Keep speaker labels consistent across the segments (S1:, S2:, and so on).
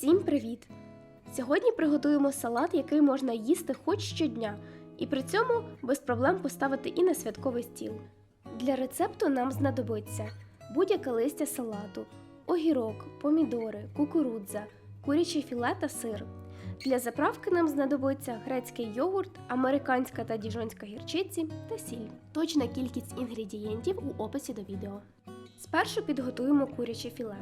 S1: Всім привіт! Сьогодні приготуємо салат, який можна їсти хоч щодня, і при цьому без проблем поставити і на святковий стіл. Для рецепту нам знадобиться будь-яке листя салату, огірок, помідори, кукурудза, куряче філе та сир. Для заправки нам знадобиться грецький йогурт, американська та діжонська гірчиці та сіль. Точна кількість інгредієнтів у описі до відео. Спершу підготуємо куряче філе.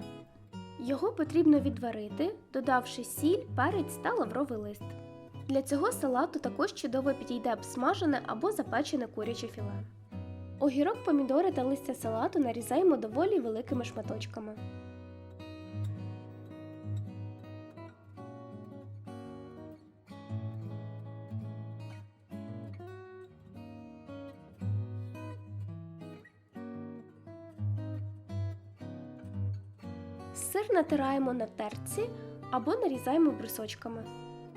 S1: Його потрібно відварити, додавши сіль, перець та лавровий лист. Для цього салату також чудово підійде обсмажене або запечене куряче філе. Огірок, помідори та листя салату нарізаємо доволі великими шматочками. Сир натираємо на терці або нарізаємо брусочками.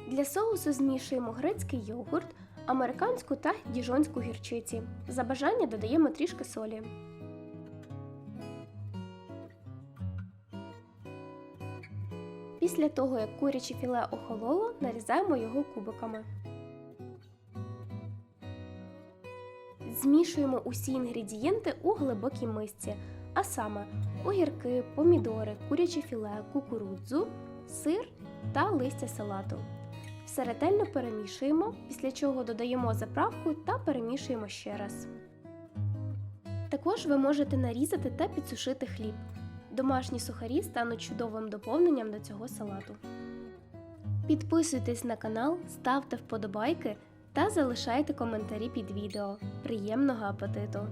S1: Для соусу змішуємо грецький йогурт, американську та діжонську гірчиці. За бажання додаємо трішки солі. Після того, як куряче філе охололо, нарізаємо його кубиками. Змішуємо усі інгредієнти у глибокій мисці, а саме огірки, помідори, куряче філе, кукурудзу, сир та листя салату. Все ретельно перемішуємо, після чого додаємо заправку та перемішуємо ще раз. Також ви можете нарізати та підсушити хліб. Домашні сухарі стануть чудовим доповненням до цього салату. Підписуйтесь на канал, ставте вподобайки та залишайте коментарі під відео. Приємного апетиту!